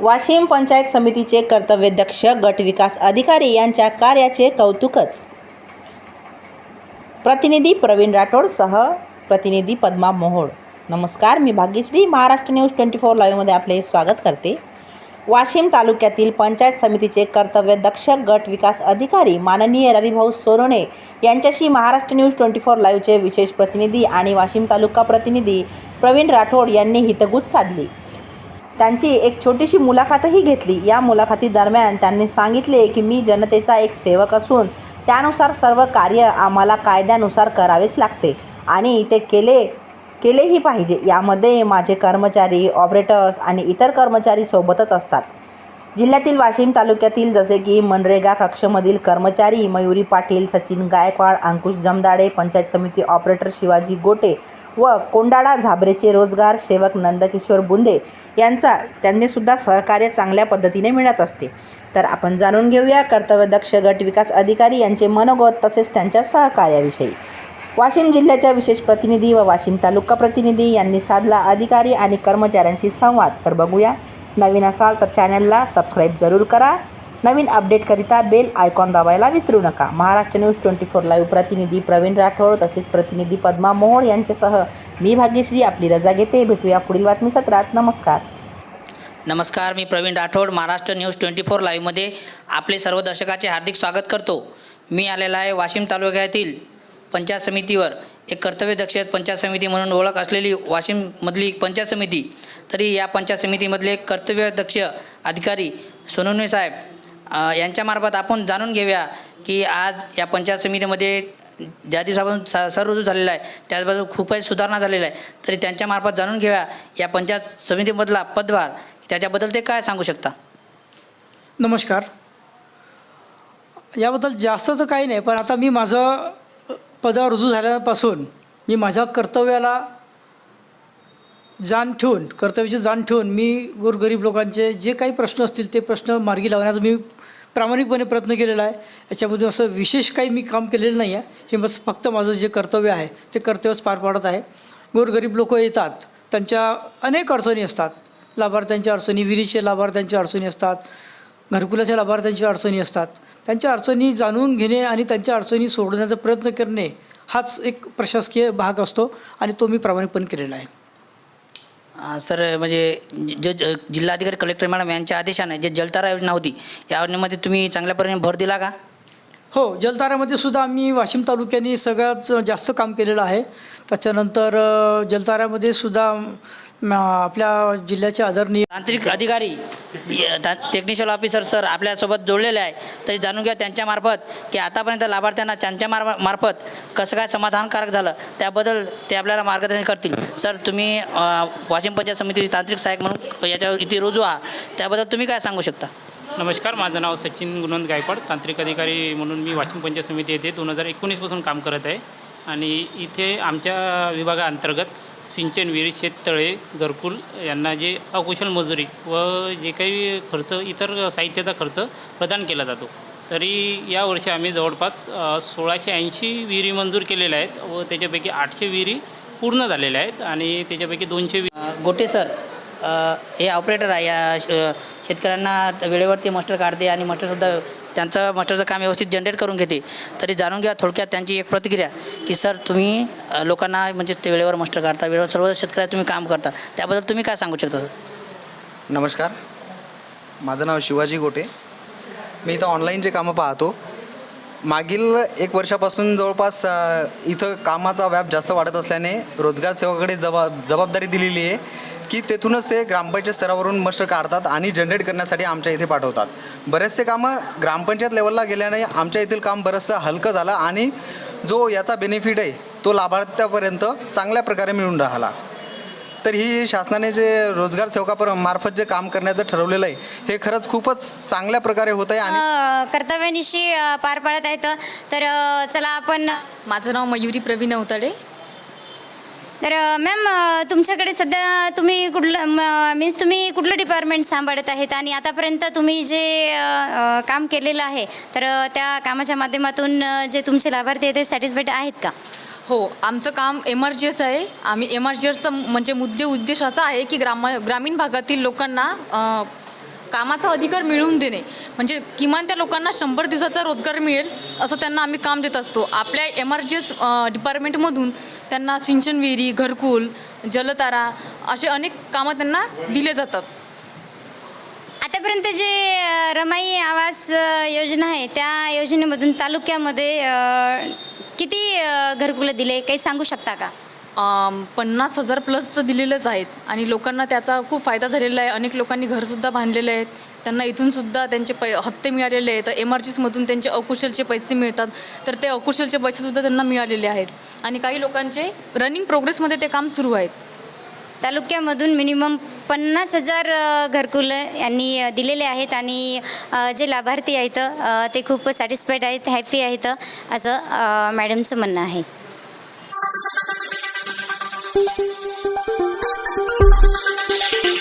वाशिम पंचायत समितीचे कर्तव्यदक्ष गट विकास अधिकारी यांच्या कार्याचे कौतुकच. प्रतिनिधी प्रवीण राठोड सह प्रतिनिधी पद्मा मोहोळ. नमस्कार मी Bhagyashree. Maharashtra news twenty four लाईव्हमध्ये आपले स्वागत करते. वाशिम तालुक्यातील पंचायत समितीचे कर्तव्यदक्ष गट विकास अधिकारी माननीय रविभाऊ सोनोणे यांच्याशी महाराष्ट्र न्यूज ट्वेंटी फोर लाईव्हचे विशेष प्रतिनिधी आणि वाशिम तालुका प्रतिनिधी प्रवीण राठोड यांनी हितगुज साधली. त्यांची एक छोटीशी मुलाखतही घेतली. या मुलाखतीदरम्यान त्यांनी सांगितले की मी जनतेचा एक सेवक असून त्यानुसार सर्व कार्य आम्हाला कायद्यानुसार करावेच लागते आणि ते केले केलेही पाहिजे. यामध्ये माझे कर्मचारी ऑपरेटर्स आणि इतर कर्मचारी सोबतच असतात. जिल्ह्यातील वाशिम तालुक्यातील जसे की मनरेगा कक्षमधील कर्मचारी मयुरी पाटील सचिन गायकवाड अंकुश जमदाडे पंचायत समिती ऑपरेटर शिवाजी गोटे व कोंडाळा झाबरेचे रोजगार सेवक नंदकिशोर बुंदे यांचा त्यांनीसुद्धा सहकार्य चांगल्या पद्धतीने मिळत असते. तर आपण जाणून घेऊया कर्तव्यदक्ष गट विकास अधिकारी यांचे मनोगत तसेच त्यांच्या सहकार्याविषयी. वाशिम जिल्ह्याच्या विशेष प्रतिनिधी व वाशिम तालुका प्रतिनिधी यांनी साधला अधिकारी आणि कर्मचाऱ्यांशी संवाद. तर बघूया नवीन असाल तर चॅनलला सबस्क्राईब जरूर करा. नवीन अपडेटकरिता बेल आयकॉन दाबायला विसरू नका. Maharashtra news twenty four live प्रतिनिधी प्रवीण राठोड तसेच प्रतिनिधी पद्मा मोहोळ यांच्यासह मी भाग्यश्री आपली रजा घेते. भेटूया पुढील बातमी सत्रात नमस्कार. नमस्कार मी Praveen Rathod. Maharashtra news twenty four लाईव्हमध्ये आपले सर्व दर्शकाचे हार्दिक स्वागत करतो. मी आलेला आहे वाशिम तालुक्यातील पंचायत समितीवर. एक कर्तव्यदक्ष पंचायत समिती म्हणून ओळख असलेली वाशिममधली पंचायत समिती. तरी या पंचायत समितीमधले एक कर्तव्यदक्ष अधिकारी सोनवणे साहेब यांच्यामार्फत आपण जाणून घेऊया की आज या पंचायत समितीमध्ये ज्या दिवसापासून स सर रुजू झालेला आहे त्याचबाजू खूपच सुधारणा झालेला आहे. तरी त्यांच्यामार्फत जाणून घेऊया या पंचायत समितीमधला पदभार. त्याच्याबद्दल ते काय सांगू शकता? नमस्कार. याबद्दल जास्त तर काही नाही पण आता मी माझं पद रुजू झाल्यापासून मी माझ्या कर्तव्याला जाण ठेवून कर्तव्याची जाण ठेवून मी गोरगरीब लोकांचे जे काही प्रश्न असतील ते प्रश्न मार्गी लावण्याचा मी प्रामाणिकपणे प्रयत्न केलेला आहे. याच्यामध्ये असं विशेष काही मी काम केलेलं नाही आहे. हे बस फक्त माझं जे कर्तव्य आहे ते कर्तव्यच पार पाडत आहे. गोरगरीब लोक येतात त्यांच्या अनेक अडचणी असतात. लाभार्थ्यांच्या अडचणी विहिरीचे लाभार्थ्यांच्या अडचणी असतात घरकुलाच्या लाभार्थ्यांच्या अडचणी असतात. त्यांच्या अडचणी जाणून घेणे आणि त्यांच्या अडचणी सोडवण्याचा प्रयत्न करणे हाच एक प्रशासकीय भाग असतो आणि तो मी प्रामाणिकपणे केलेला आहे. सर म्हणजे ज ज जिल्हाधिकारी कलेक्टर मॅडम यांच्या आदेशाने जे जलतारा योजना होती या योजनेमध्ये तुम्ही चांगल्या प्रकारे भर दिला का? हो जलताऱ्यामध्ये सुद्धा आम्ही वाशिम तालुक्याने सगळ्यात जास्त काम केलेलं आहे. त्याच्यानंतर जलतारामध्ये जलताऱ्यामध्ये सुद्धा म, आपल्या जिल्ह्याचे आदरणीय तांत्रिक अधिकारी टेक्निशियल ऑफिसर सर आपल्यासोबत जोडलेले आहे. तरी जाणून घ्या त्यांच्यामार्फत की आतापर्यंत लाभार्थ्यांना त्यांच्या मार मार्फत कसं काय समाधानकारक झालं त्याबद्दल ते आपल्याला मार्गदर्शन करतील. सर तुम्ही अ, वाशिम पंचायत समितीचे तांत्रिक सहाय्यक म्हणून याच्या इथे रुजू आहात. त्याबद्दल तुम्ही काय सांगू शकता? नमस्कार माझं नाव सचिन गुणवंत गायकवाड. तांत्रिक अधिकारी म्हणून मी वाशिम पंचायत समिती येथे दोन हजार एकोणीसपासून काम करत आहे. आणि इथे आमच्या विभागाअंतर्गत सिंचन विहिरी शेततळे घरकुल यांना जे अकुशल मजुरी व जे काही खर्च इतर साहित्याचा खर्च प्रदान केला जातो. तरी यावर्षी आम्ही जवळपास सोळाशे ऐंशी विहिरी मंजूर केलेल्या आहेत व त्याच्यापैकी आठशे विहिरी पूर्ण झालेल्या आहेत आणि त्याच्यापैकी दोनशे वि गोटे सर हे ऑपरेटर आहे. या शेतकऱ्यांना वेळेवरती मस्टर काढते आणि मस्टरसुद्धा त्यांचं मस्टरचं काम व्यवस्थित जनरेट करून घेते तरी जाणून घ्या थोडक्यात त्यांची एक प्रतिक्रिया की सर तुम्ही लोकांना म्हणजे ते वेळेवर मस्टर काढता वेळेवर सर्व शेतकऱ्या तुम्ही काम करता त्याबद्दल तुम्ही काय सांगू शकता नमस्कार. माझं नाव शिवाजी गोटे. मी इथं ऑनलाईनचे कामं पाहतो. मागील एक वर्षापासून जवळपास इथं कामाचा व्याप जास्त वाढत असल्याने रोजगार सेवाकडे जबा जबाबदारी दिलेली आहे. की तेथूनच ते ग्रामपंचायत स्तरावरून मस्टर काढतात आणि जनरेट करण्यासाठी आमच्या इथे पाठवतात. बरेचसे कामं ग्रामपंचायत लेवलला गेल्याने आमच्या येथील काम बरंचसं हलकं झालं आणि जो याचा बेनिफिट आहे तो लाभार्थ्यापर्यंत चांगल्या प्रकारे मिळून राहिला. तर ही शासनाने जे रोजगार सेवकापर मार्फत जे काम करण्याचं ठरवलेलं आहे हे खरंच खूपच चांगल्या प्रकारे होत आहे आणि कर्तव्यानिशी पार पाडत आहेत तर. चला आपण माझं नाव मयुरी प्रवीण अवताडे तर मॅम तुमच्याकडे सध्या तुम्ही कुठलं मीन्स तुम्ही कुठलं डिपार्टमेंट सांभाळत आहेत? आणि आतापर्यंत तुम्ही जे अ, काम केलेलं आहे तर त्या कामाच्या माध्यमातून जे तुमचे लाभार्थी आहेत ते सॅटिस्फाईड आहेत का? हो आमचं काम एम आर जी एस आहे. आम्ही एम आर जी एसचा म्हणजे मुद्दे उद्देश असा आहे की ग्राम ग्रामीण भागातील लोकांना अ, कामाचा अधिकार मिळवून देणे. म्हणजे किमान त्या लोकांना शंभर दिवसाचा रोजगार मिळेल असं त्यांना आम्ही काम देत असतो. आपल्या एम आर जी एस डिपार्टमेंटमधून त्यांना सिंचन विहिरी घरकुल जलतारा असे अनेक कामं त्यांना दिले जातात. आतापर्यंत जे रमाई आवास योजना आहे त्या योजनेमधून तालुक्यामध्ये किती घरकुलं दिले? काही सांगू शकता का? पन्नास हजार प्लस तर दिलेलेच आहेत. आणि लोकांना त्याचा खूप फायदा झालेला आहे. अनेक लोकांनी घरसुद्धा बांधलेले आहेत. त्यांना इथूनसुद्धा त्यांचे पै हप्ते मिळालेले आहेत. एम आर जीसमधून त्यांचे अकुशलचे पैसे मिळतात. तर ते अकुशलचे पैसेसुद्धा त्यांना मिळालेले आहेत. आणि काही लोकांचे रनिंग प्रोग्रेसमध्ये ते काम सुरू आहेत. तालुक्यामधून मिनिमम पन्नास हजार घरकुल घरकुलं यांनी दिलेले आहेत. आणि जे लाभार्थी आहेत ते खूप सॅटिस्फाईड आहेत हॅपी आहेत असं मॅडमचं म्हणणं आहे.